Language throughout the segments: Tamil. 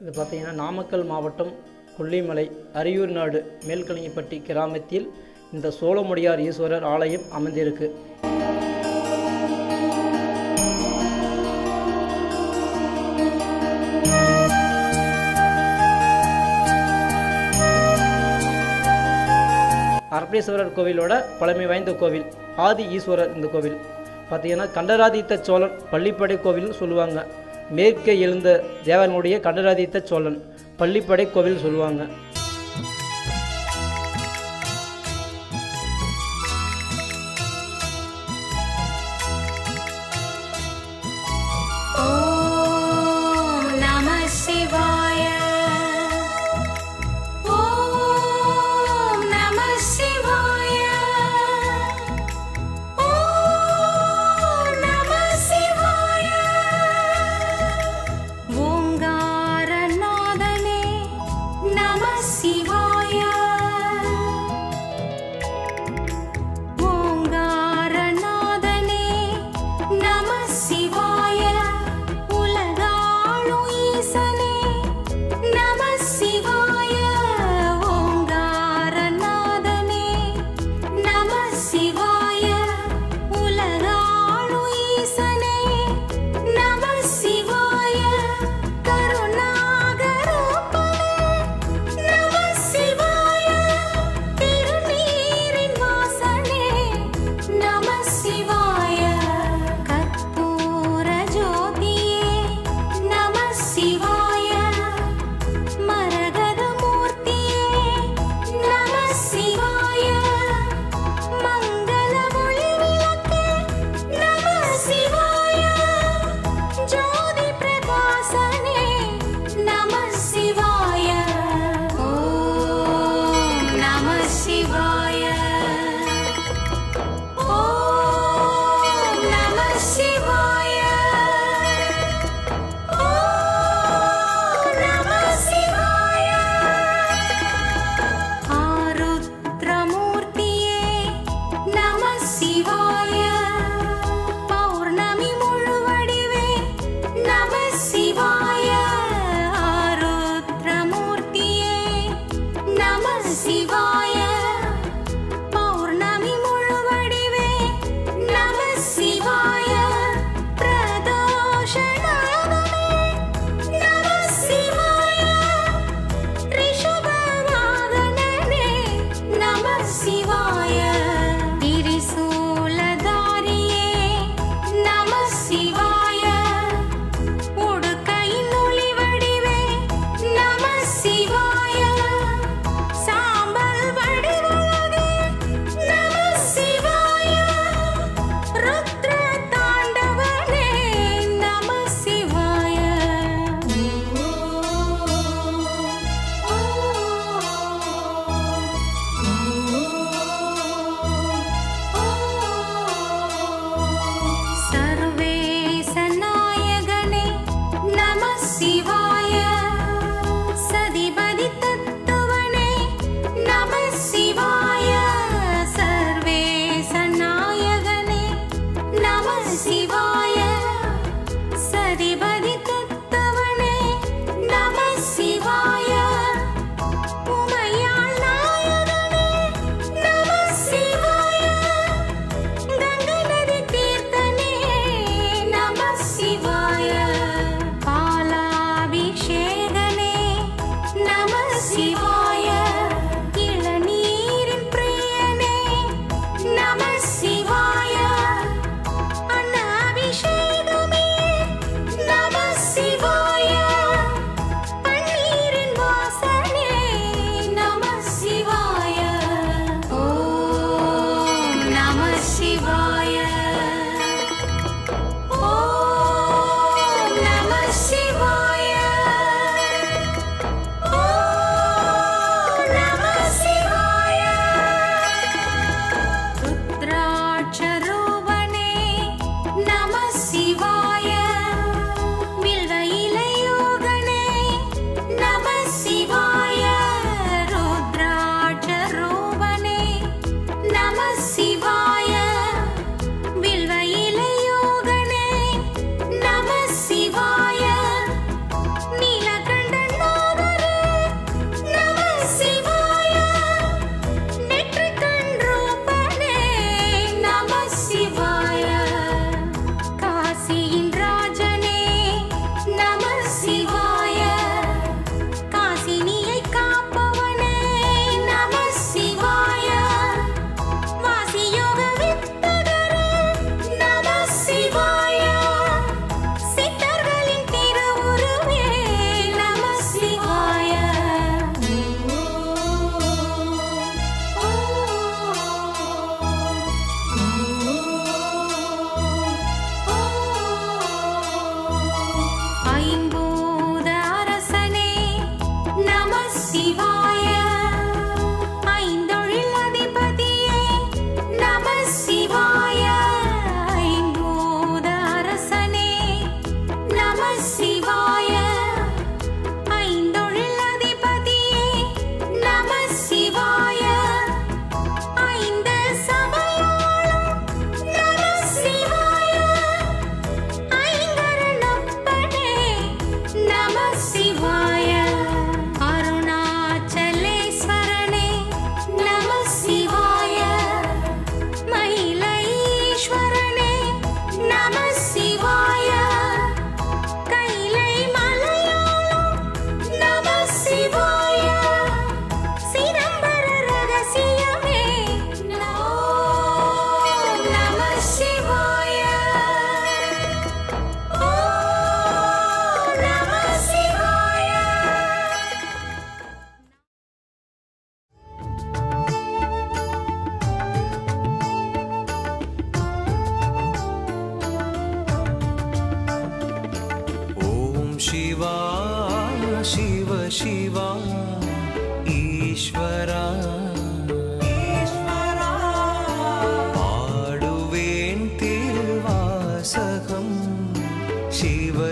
இது பார்த்தீங்கன்னா நாமக்கல் மாவட்டம் கொல்லிமலை அரியூர் நாடு மேல்கலிங்கப்பட்டி கிராமத்தில் இந்த சோழமுடியார் ஈஸ்வரர் ஆலயம் அமைந்திருக்கு. அரப்பேஸ்வரர் கோவிலோட பழமை வாய்ந்த கோவில் ஆதி ஈஸ்வரர் இந்த கோவில். பார்த்தீங்கன்னா கண்டராதித்த சோழன் பள்ளிப்படை கோவில்னு சொல்லுவாங்க. மேற்கே எழுந்த தேவனுடைய கண்டராதித்த சோழன் பள்ளிப்படை கோவில் சொல்லுவாங்க.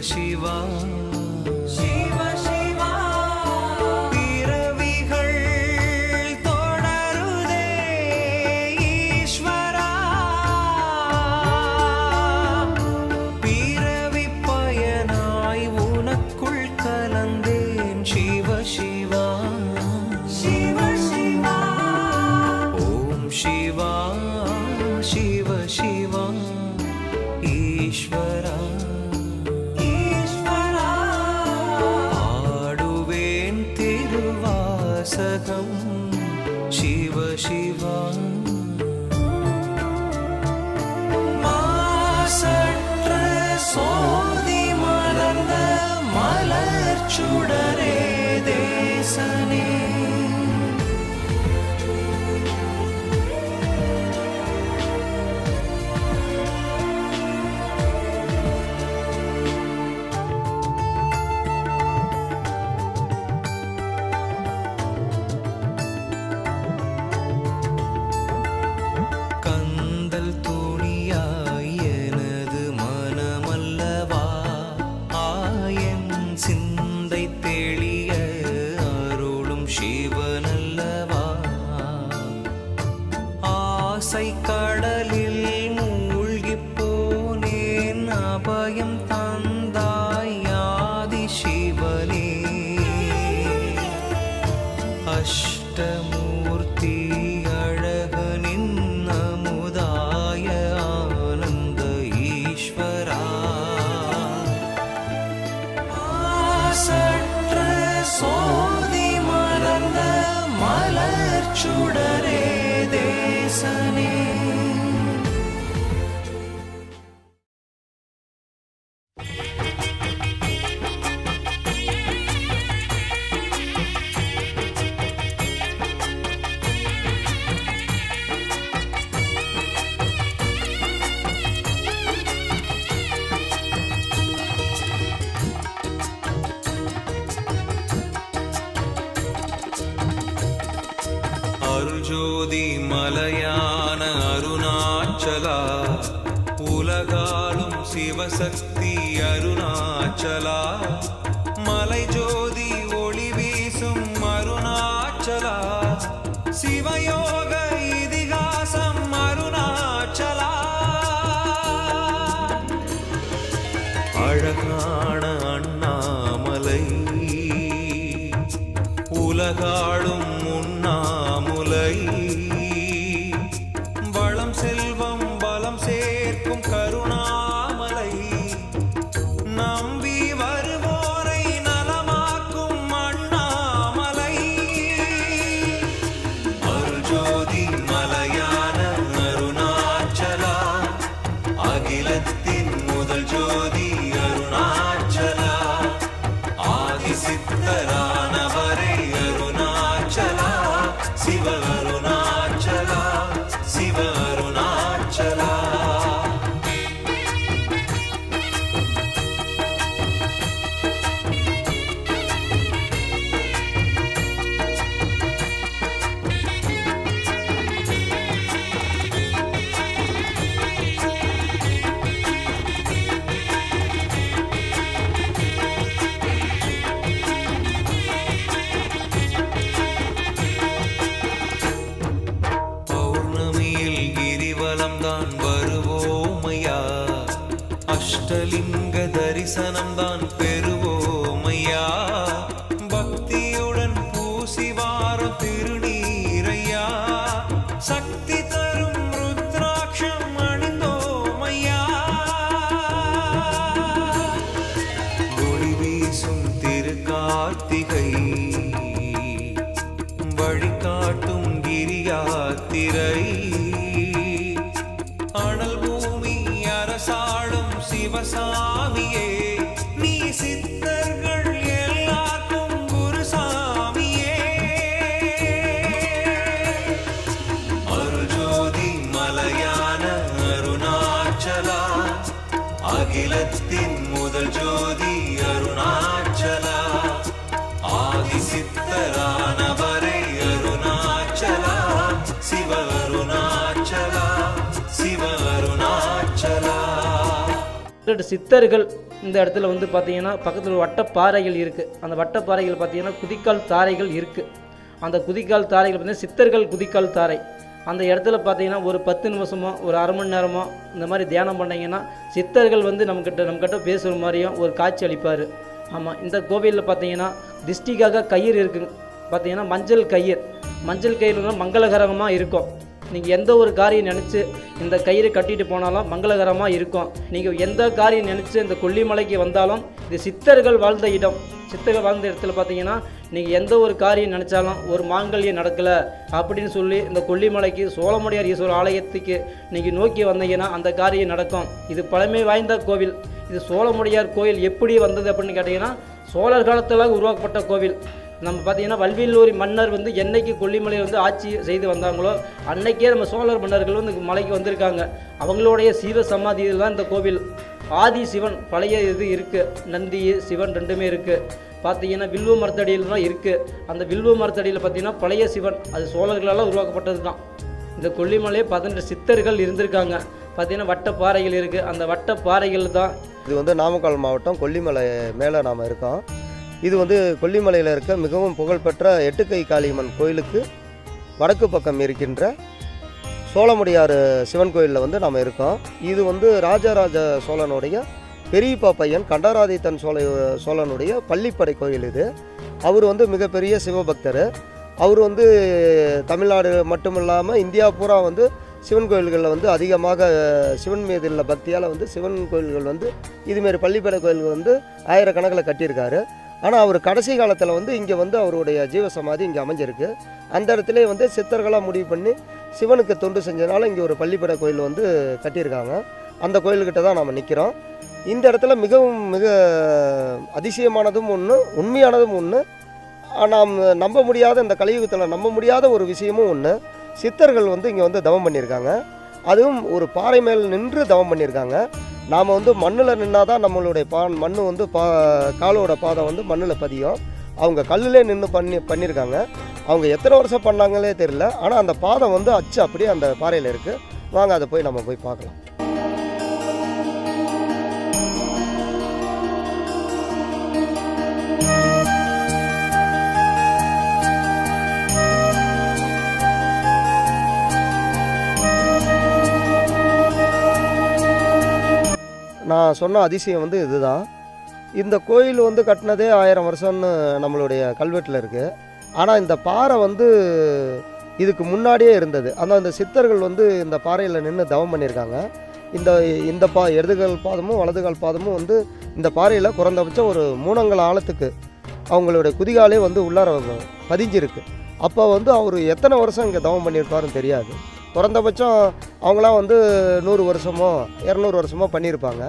希望 மூர்த்தி. சக்தி அருணாச்சலா. மலை ஜோதி ஒளி வீசும் அருணாச்சலா. சிவயோக இதிகாசம் அருணாச்சலா. அழகான அண்ணாமலை. உலகாளும் தரிசனம்தான் பெறுவோம் ஐயா. பக்தியுடன் பூசி வார திருநீரையா சக்தி தரும் ருத்ராட்சம் அணிந்தோம் ஐயா. ஒளி வீசும் திருக்கார்த்திகை வழிகாட்டும் கிரியாத்திரை. சிவசாமியே ரெண்டு சித்தர்கள் இந்த இடத்துல வந்து பார்த்தீங்கன்னா பக்கத்தில் ஒரு வட்டப்பாறைகள் இருக்குது அந்த வட்டப்பாறைகள் பார்த்தீங்கன்னா குதிக்கால் தாரைகள் இருக்குது அந்த குதிக்கால் தாரைகள் பார்த்தீங்கன்னா சித்தர்கள் குதிக்கால் தாரை. அந்த இடத்துல பார்த்தீங்கன்னா ஒரு பத்து நிமிஷமோ ஒரு அரை மணி நேரமோ இந்த மாதிரி தியானம் பண்ணீங்கன்னா சித்தர்கள் வந்து நம்மக்கிட்ட நம்மக்கிட்ட பேசுகிற மாதிரியும் ஒரு காட்சி அளிப்பார். ஆமாம் இந்த கோவிலில் பார்த்தீங்கன்னா திஷ்டிக்காக கயிறு இருக்குங்க. பார்த்தீங்கன்னா மஞ்சள் கயிறு. மஞ்சள் கயிறு மங்களகரமாக இருக்கும். நீங்கள் எந்த ஒரு காரியம் நினச்சி இந்த கயிறு கட்டிட்டு போனாலும் மங்களகரமாக இருக்கும். நீங்கள் எந்த காரியம் நினச்சி இந்த கொல்லிமலைக்கு வந்தாலும் இது சித்தர்கள் வாழ்ந்த இடம். சித்தர்கள் வாழ்ந்த இடத்துல பார்த்தீங்கன்னா நீங்கள் எந்த ஒரு காரியம் நினச்சாலும் ஒரு மாங்கல்யம் நடக்கலை அப்படின்னு சொல்லி இந்த கொல்லிமலைக்கு சோழமுடியார் ஈஸ்வரர் ஆலயத்துக்கு நீங்கள் நோக்கி வந்தீங்கன்னா அந்த காரியம் நடக்கும். இது பழமை வாய்ந்த கோவில். இது சோழமுடியார் கோயில் எப்படி வந்தது அப்படின்னு கேட்டிங்கன்னா சோழர் காலத்தில் உருவாக்கப்பட்ட கோவில். நம்ம பார்த்தீங்கன்னா வல்வில்லூரி மன்னர் வந்து என்னைக்கு கொல்லிமலையை வந்து ஆட்சி செய்து வந்தாங்களோ அன்னைக்கே நம்ம சோழர் மன்னர்கள் வந்து மலைக்கு வந்திருக்காங்க. அவங்களுடைய சிவ சமாதியில் தான் இந்த கோவில். ஆதி சிவன் பழைய இது இருக்குது நந்தி சிவன் ரெண்டுமே இருக்குது பார்த்தீங்கன்னா வில்வ மரத்தடியில் தான் இருக்குது அந்த வில்வ மரத்தடியில் பார்த்தீங்கன்னா பழைய சிவன் அது சோழர்களால் உருவாக்கப்பட்டது தான். இந்த கொல்லிமலையே பதினெட்டு சித்தர்கள் இருந்திருக்காங்க. பார்த்தீங்கன்னா வட்டப்பாறைகள் இருக்குது அந்த வட்டப்பாறைகள் தான் இது வந்து நாமக்கல் மாவட்டம் கொல்லிமலை மேலே நாம் இருக்கோம். இது வந்து கொல்லிமலையில் இருக்க மிகவும் புகழ்பெற்ற எட்டுக்கை காளியம்மன் கோயிலுக்கு வடக்கு பக்கம் இருக்கின்ற சோழமுடியாறு சிவன் கோயிலில் வந்து நாம் இருக்கோம். இது வந்து ராஜராஜ சோழனுடைய பெரியப்பா பையன் கண்டராதித்தன் சோழ சோழனுடைய பள்ளிப்படை கோயில் இது. அவர் வந்து மிகப்பெரிய சிவபக்தர். அவர் வந்து தமிழ்நாடு மட்டும் இல்லாமல் இந்தியா பூரா வந்து சிவன் கோயில்களில் வந்து அதிகமாக சிவன் மீது உள்ள பக்தியால் வந்து சிவன் கோயில்கள் வந்து இதுமாரி பள்ளிப்படை கோயில்கள் வந்து ஆயிரக்கணக்கில் கட்டியிருக்காரு. ஆனால் அவர் கடைசி காலத்தில் வந்து இங்கே வந்து அவருடைய ஜீவசமாதி இங்கே அமைஞ்சிருக்கு. அந்த இடத்துல வந்து சித்தர்களாக முடிவு பண்ணி சிவனுக்கு தொண்டு செஞ்சதுனால இங்கே ஒரு பள்ளிப்பட கோயில் வந்து கட்டியிருக்காங்க. அந்த கோயில்கிட்ட தான் நாம் நிற்கிறோம் இந்த இடத்துல மிகவும் மிக அதிசயமானதும் ஒன்று உண்மையானதும் ஒன்று நாம் நம்ப முடியாத இந்த கலியுகத்தில் நம்ப முடியாத ஒரு விஷயமும் ஒன்று சித்தர்கள் வந்து இங்கே வந்து தவம் பண்ணியிருக்காங்க. அதுவும் ஒரு பாறை மேல் நின்று தவம் பண்ணியிருக்காங்க. நாம் வந்து மண்ணில் நின்னா தான் நம்மளுடைய பா மண் வந்து பா காலோட பாதம் வந்து மண்ணில் பதியும். அவங்க கல்லிலே நின்று பண்ணி பண்ணியிருக்காங்க அவங்க எத்தனை வருஷம் பண்ணாங்களே தெரியல. ஆனால் அந்த பாதம் வந்து அச்சு அப்படியே அந்த பாறையில் இருக்குது வாங்க அதை போய் நம்ம போய் பார்க்கலாம். நான் சொன்ன அதிசயம் வந்து இதுதான். இந்த கோயில் வந்து கட்டினதே ஆயிரம் வருஷம்னு நம்மளுடைய கல்வெட்டில் இருக்குது ஆனால் இந்த பாறை வந்து இதுக்கு முன்னாடியே இருந்தது. ஆனால் இந்த சித்தர்கள் வந்து இந்த பாறையில் நின்று தவம் பண்ணியிருக்காங்க. இந்த இந்த பா இடதுகால் பாதமும் வலதுகால் பாதமும் வந்து இந்த பாறையில் குறைந்தபட்சம் ஒரு மூணங்கள் ஆழத்துக்கு அவங்களுடைய குதிகாலே வந்து உள்ளார பதிஞ்சிருக்கு. அப்போ வந்து அவர் எத்தனை வருஷம் இங்கே தவம் பண்ணியிருப்பாருன்னு தெரியாது. குறைந்தபட்சம் அவங்களாம் வந்து நூறு வருஷமோ இரநூறு வருஷமோ பண்ணியிருப்பாங்க.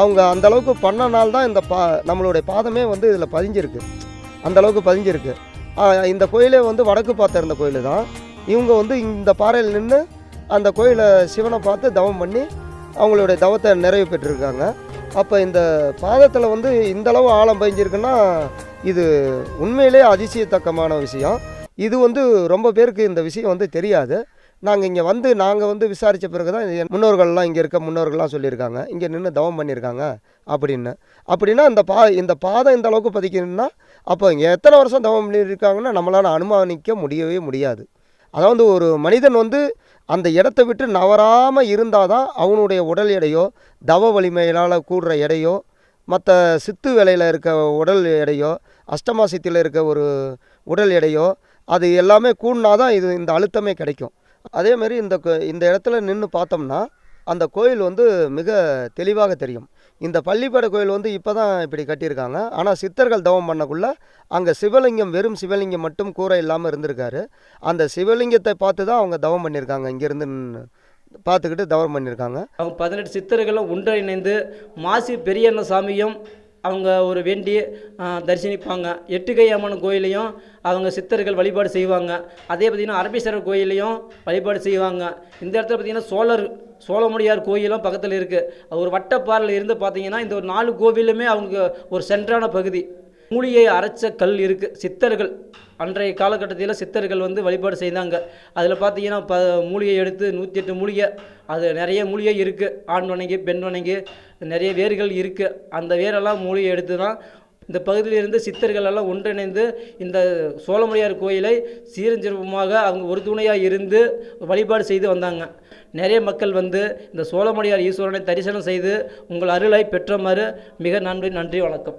அவங்க அந்த அளவுக்கு பண்ணனால தான் இந்த பா நம்மளுடைய பாதமே வந்து இதில் பதிஞ்சிருக்கு. அந்த அளவுக்கு பதிஞ்சிருக்கு. இந்த கோயிலே வந்து வடக்கு பார்த்த இருந்த கோயில் தான். இவங்க வந்து இந்த பாறையில் நின்று அந்த கோயிலை சிவனை பார்த்து தவம் பண்ணி அவங்களுடைய தவத்தை நிறைவு பெற்றிருக்காங்க. அப்போ இந்த பாதத்தில் வந்து இந்த அளவு ஆழம் பதிஞ்சிருக்குன்னா இது உண்மையிலே அதிசயத்தக்கமான விஷயம். இது வந்து ரொம்ப பேருக்கு இந்த விஷயம் வந்து தெரியாது. நாங்கள் இங்கே வந்து நாங்கள் வந்து விசாரித்த பிறகு தான் முன்னோர்கள்லாம் இங்கே இருக்க முன்னோர்கள்லாம் சொல்லியிருக்காங்க. இங்கே நின்று தவம் பண்ணியிருக்காங்க அப்படின்னு. அப்படின்னா இந்த பா இந்த பாதம் இந்த அளவுக்கு பதிக்கணும்னா அப்போ இங்கே எத்தனை வருஷம் தவம் பண்ணியிருக்காங்கன்னா நம்மளால் அனுமானிக்க முடியவே முடியாது. அதாவது ஒரு மனிதன் வந்து அந்த இடத்த விட்டு நவராமல் இருந்தால் தான் அவனுடைய உடல் எடையோ தவ வலிமையினால் கூடுற எடையோ மற்ற சித்து வேலையில் இருக்க உடல் எடையோ அஷ்டமா சித்தியில் இருக்க ஒரு உடல் எடையோ அது எல்லாமே கூடினா தான் இது இந்த அழுத்தமே கிடைக்கும். அதே மாதிரி இந்த இந்த இடத்துல நின்று பார்த்தோம்னா அந்த கோயில் வந்து மிக தெளிவாக தெரியும். இந்த பள்ளிப்படை கோயில் வந்து இப்போ தான் இப்படி கட்டியிருக்காங்க. ஆனால் சித்தர்கள் தவம் பண்ணக்குள்ளே அங்கே சிவலிங்கம் வெறும் சிவலிங்கம் மட்டும் கூரை இல்லாமல் இருந்திருக்காரு. அந்த சிவலிங்கத்தை பார்த்து தான் அவங்க தவம் பண்ணியிருக்காங்க. இங்கேருந்து பார்த்துக்கிட்டு தவம் பண்ணியிருக்காங்க. அவங்க பதினெட்டு சித்தர்களும் ஒன்றிணைந்து மாசி பெரியண்ண சாமியும் அவங்க ஒரு வேண்டி தரிசனிப்பாங்க. எட்டுக்கை அம்மன் கோயிலையும் அவங்க சித்தர்கள் வழிபாடு செய்வாங்க. அதே பார்த்திங்கன்னா அரபீஸ்வரர் கோயிலையும் வழிபாடு செய்வாங்க. இந்த இடத்துல பார்த்திங்கன்னா சோழர் சோழமுடியார் கோயிலும் பக்கத்தில் இருக்குது ஒரு வட்டப்பாறையில் இருந்து பார்த்தீங்கன்னா இந்த ஒரு நாலு கோவிலுமே அவங்க ஒரு சென்றான பகுதி. மூலிகை அரைச்ச கல் இருக்குது சித்தர்கள் அன்றைய காலகட்டத்தில் சித்தர்கள் வந்து வழிபாடு செய்தாங்க. அதில் பார்த்தீங்கன்னா ப மூலிகை எடுத்து நூற்றி எட்டு மூலிகை அது நிறைய மூலிகை இருக்குது ஆண் வணங்கி பெண் வணங்கி நிறைய வேர்கள் இருக்குது அந்த வேரெல்லாம் மூலிகை எடுத்து தான் இந்த பகுதியிலிருந்து சித்தர்கள் எல்லாம் ஒன்றிணைந்து இந்த சோழமுடியார் கோயிலை சீரஞ்சிறப்புமாக அவங்க ஒரு துணையாக இருந்து வழிபாடு செய்து வந்தாங்க. நிறைய மக்கள் வந்து இந்த சோழமுடியார் ஈஸ்வரனை தரிசனம் செய்து உங்கள் அருளை பெற்றமாறு மிக நன்றி நன்றி வணக்கம்.